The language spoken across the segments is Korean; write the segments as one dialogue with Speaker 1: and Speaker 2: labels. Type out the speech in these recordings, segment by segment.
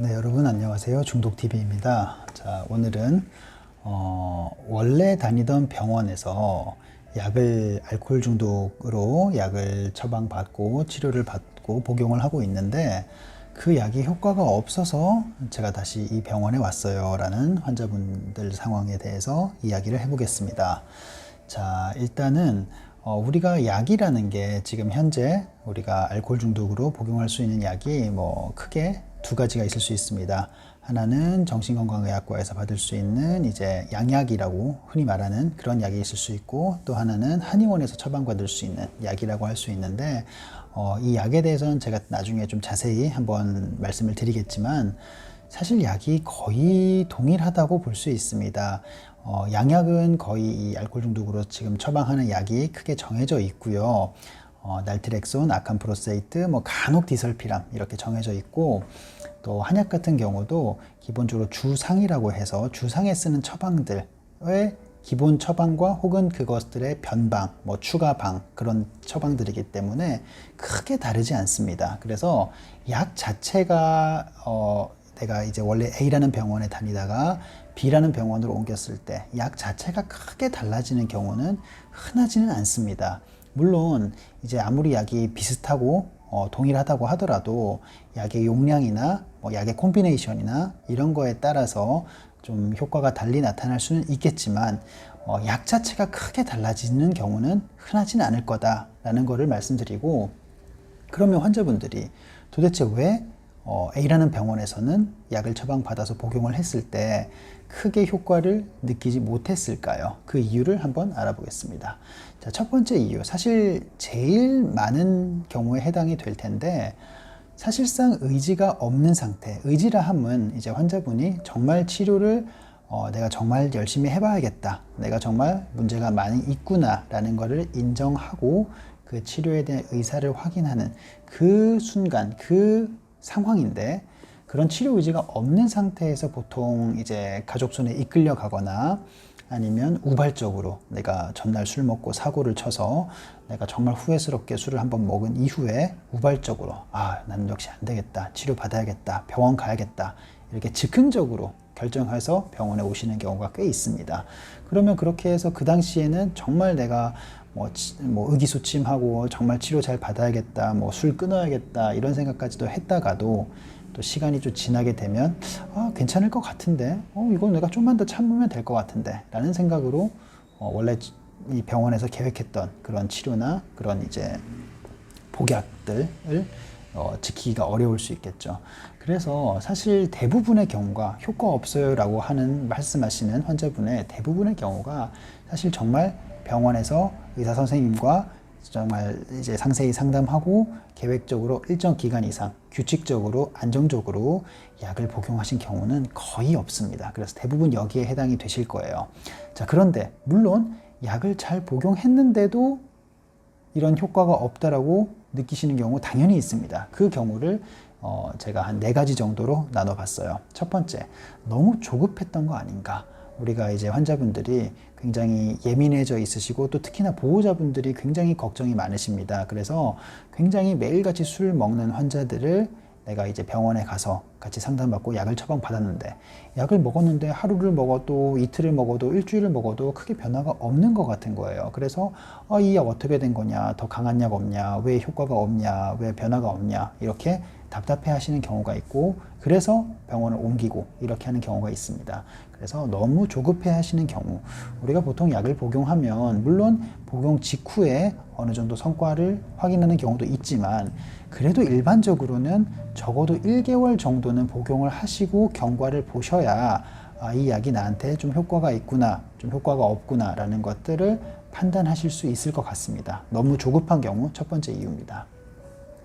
Speaker 1: 네, 여러분 안녕하세요. 중독TV입니다. 자, 오늘은 어, 원래 다니던 병원에서 약을 알코올 중독으로 약을 처방받고 치료를 받고 복용을 하고 있는데 그 약이 효과가 없어서 제가 다시 이 병원에 왔어요. 라는 환자분들 상황에 대해서 이야기를 해보겠습니다. 자, 일단은 어, 우리가 약이라는 게 지금 현재 우리가 알코올 중독으로 복용할 수 있는 약이 뭐 크게 두 가지가 있을 수 있습니다. 하나는 정신건강의학과에서 받을 수 있는 이제 양약이라고 흔히 말하는 그런 약이 있을 수 있고 또 하나는 한의원에서 처방받을 수 있는 약이라고 할 수 있는데 어, 이 약에 대해서는 제가 나중에 좀 자세히 한번 말씀을 드리겠지만 사실 약이 거의 동일하다고 볼 수 있습니다. 어, 양약은 거의 이 알코올 중독으로 지금 처방하는 약이 크게 정해져 있고요. 어, 날트렉손, 아캄프로세이트, 뭐 간혹 디설피람 이렇게 정해져 있고 또 한약 같은 경우도 기본적으로 주상이라고 해서 주상에 쓰는 처방들의 기본 처방과 혹은 그것들의 변방, 뭐 추가방 그런 처방들이기 때문에 크게 다르지 않습니다. 그래서 약 자체가 어, 내가 이제 원래 A라는 병원에 다니다가 B라는 병원으로 옮겼을 때 약 자체가 크게 달라지는 경우는 흔하지는 않습니다. 물론 이제 아무리 약이 비슷하고 어, 동일하다고 하더라도 약의 용량이나 뭐 약의 콤비네이션이나 이런 거에 따라서 좀 효과가 달리 나타날 수는 있겠지만 어, 약 자체가 크게 달라지는 경우는 흔하지는 않을 거다라는 거를 말씀드리고 그러면 환자분들이 도대체 왜 어, A라는 병원에서는 약을 처방받아서 복용을 했을 때 크게 효과를 느끼지 못했을까요? 그 이유를 한번 알아보겠습니다. 자, 첫 번째 이유. 사실 제일 많은 경우에 해당이 될 텐데, 사실상 의지가 없는 상태. 의지라 함은 이제 환자분이 정말 치료를 어, 내가 정말 열심히 해봐야겠다. 내가 정말 문제가 많이 있구나라는 것을 인정하고 그 치료에 대한 의사를 확인하는 그 순간, 그 상황인데 그런 치료 의지가 없는 상태에서 보통 이제 가족 손에 이끌려 가거나 아니면 우발적으로 내가 전날 술 먹고 사고를 쳐서 내가 정말 후회스럽게 술을 한번 먹은 이후에 우발적으로 아, 나는 역시 안 되겠다. 치료 받아야겠다. 병원 가야겠다. 이렇게 즉흥적으로 결정해서 병원에 오시는 경우가 꽤 있습니다. 그러면 그렇게 해서 그 당시에는 정말 내가 뭐, 뭐 의기소침하고 정말 치료 잘 받아야겠다, 뭐 술 끊어야겠다 이런 생각까지도 했다가도 또 시간이 좀 지나게 되면 아 괜찮을 것 같은데, 어 이건 내가 좀만 더 참으면 될 것 같은데 라는 생각으로 어, 원래 이 병원에서 계획했던 그런 치료나 그런 이제 복약들을 어, 지키기가 어려울 수 있겠죠. 그래서 사실 대부분의 경우가 효과 없어요라고 하는 말씀하시는 환자분의 대부분의 경우가 사실 정말 병원에서 의사 선생님과 정말 이제 상세히 상담하고 계획적으로 일정 기간 이상 규칙적으로 안정적으로 약을 복용하신 경우는 거의 없습니다. 그래서 대부분 여기에 해당이 되실 거예요. 자, 그런데 물론 약을 잘 복용했는데도 이런 효과가 없다라고 느끼시는 경우 당연히 있습니다. 그 경우를 어, 제가 한 네 가지 정도로 나눠봤어요. 첫 번째, 너무 조급했던 거 아닌가? 우리가 이제 환자분들이 굉장히 예민해져 있으시고 또 특히나 보호자분들이 굉장히 걱정이 많으십니다. 그래서 굉장히 매일같이 술 먹는 환자들을 내가 이제 병원에 가서 같이 상담받고 약을 처방받았는데 약을 먹었는데 하루를 먹어도 이틀을 먹어도 일주일을 먹어도 크게 변화가 없는 것 같은 거예요. 그래서 어, 이약 어떻게 된 거냐, 더 강한 약 없냐, 왜 효과가 없냐, 왜 변화가 없냐 이렇게 답답해 하시는 경우가 있고 그래서 병원을 옮기고 이렇게 하는 경우가 있습니다. 그래서 너무 조급해 하시는 경우 우리가 보통 약을 복용하면 물론 복용 직후에 어느 정도 성과를 확인하는 경우도 있지만 그래도 일반적으로는 적어도 1개월 정도는 복용을 하시고 경과를 보셔야 아, 이 약이 나한테 좀 효과가 있구나, 좀 효과가 없구나 라는 것들을 판단하실 수 있을 것 같습니다. 너무 조급한 경우 첫 번째 이유입니다.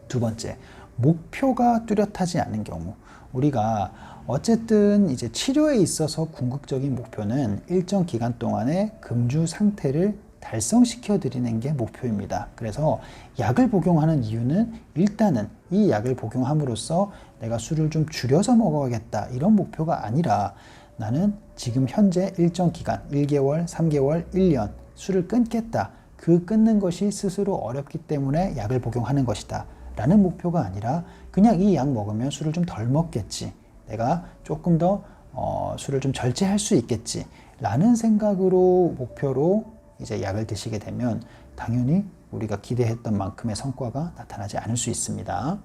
Speaker 1: 두 번째, 목표가 뚜렷하지 않은 경우. 우리가 어쨌든 이제 치료에 있어서 궁극적인 목표는 일정 기간 동안의 금주 상태를 달성시켜 드리는 게 목표입니다. 그래서 약을 복용하는 이유는 일단은 이 약을 복용함으로써 내가 술을 좀 줄여서 먹어야겠다 이런 목표가 아니라 나는 지금 현재 일정 기간 1개월, 3개월, 1년 술을 끊겠다. 그 끊는 것이 스스로 어렵기 때문에 약을 복용하는 것이다. 라는 목표가 아니라 그냥 이 약 먹으면 술을 좀 덜 먹겠지. 내가 조금 더 어, 술을 좀 절제할 수 있겠지 라는 생각으로 목표로 이제 약을 드시게 되면 당연히 우리가 기대했던 만큼의 성과가 나타나지 않을 수 있습니다.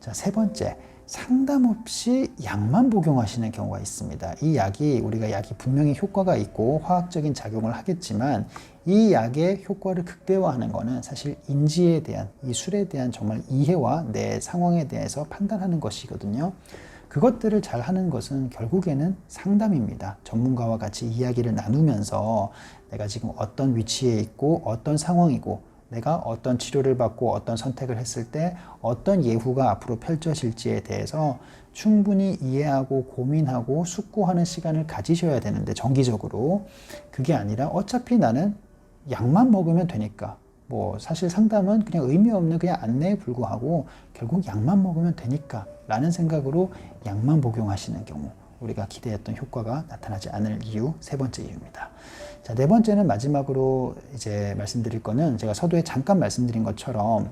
Speaker 1: 자, 세 번째. 상담 없이 약만 복용하시는 경우가 있습니다. 이 약이 우리가 약이 분명히 효과가 있고 화학적인 작용을 하겠지만 이 약의 효과를 극대화하는 것은 사실 인지에 대한 이 술에 대한 정말 이해와 내 상황에 대해서 판단하는 것이거든요. 그것들을 잘 하는 것은 결국에는 상담입니다. 전문가와 같이 이야기를 나누면서 내가 지금 어떤 위치에 있고 어떤 상황이고 내가 어떤 치료를 받고 어떤 선택을 했을 때 어떤 예후가 앞으로 펼쳐질지에 대해서 충분히 이해하고 고민하고 숙고하는 시간을 가지셔야 되는데 정기적으로 그게 아니라 어차피 나는 약만 먹으면 되니까 뭐 사실 상담은 그냥 의미 없는 그냥 안내에 불구하고 결국 약만 먹으면 되니까 라는 생각으로 약만 복용하시는 경우 우리가 기대했던 효과가 나타나지 않을 이유 세 번째 이유입니다. 자, 네 번째는 마지막으로 이제 말씀드릴 거는 제가 서두에 잠깐 말씀드린 것처럼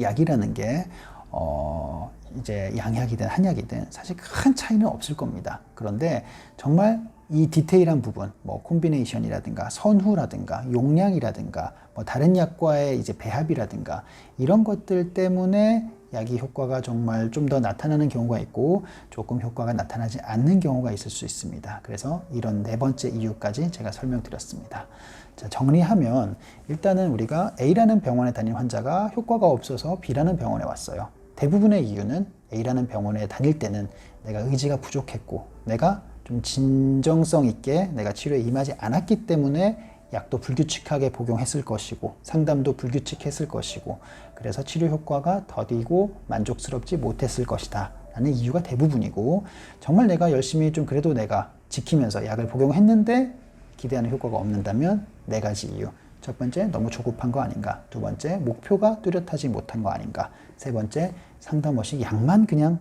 Speaker 1: 약이라는 게 어, 이제 양약이든 한약이든 사실 큰 차이는 없을 겁니다. 그런데 정말 이 디테일한 부분, 뭐 콤비네이션이라든가 선후라든가 용량이라든가 뭐 다른 약과의 이제 배합이라든가 이런 것들 때문에 약이 효과가 정말 좀 더 나타나는 경우가 있고 조금 효과가 나타나지 않는 경우가 있을 수 있습니다. 그래서 이런 네 번째 이유까지 제가 설명드렸습니다. 자, 정리하면 일단은 우리가 A라는 병원에 다닌 환자가 효과가 없어서 B라는 병원에 왔어요. 대부분의 이유는 A라는 병원에 다닐 때는 내가 의지가 부족했고 내가 좀 진정성 있게 내가 치료에 임하지 않았기 때문에 약도 불규칙하게 복용했을 것이고 상담도 불규칙했을 것이고 그래서 치료 효과가 더디고 만족스럽지 못했을 것이다. 라는 이유가 대부분이고 정말 내가 열심히 좀 그래도 내가 지키면서 약을 복용했는데 기대하는 효과가 없는다면 네 가지 이유. 첫 번째 너무 조급한 거 아닌가. 두 번째 목표가 뚜렷하지 못한 거 아닌가. 세 번째 상담 없이 약만 그냥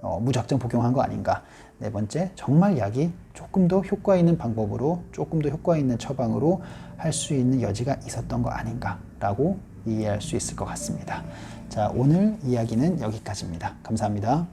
Speaker 1: 어, 무작정 복용한 거 아닌가. 네 번째, 정말 약이 조금 더 효과 있는 방법으로, 조금 더 효과 있는 처방으로 할 수 있는 여지가 있었던 거 아닌가라고 이해할 수 있을 것 같습니다. 자, 오늘 이야기는 여기까지입니다. 감사합니다.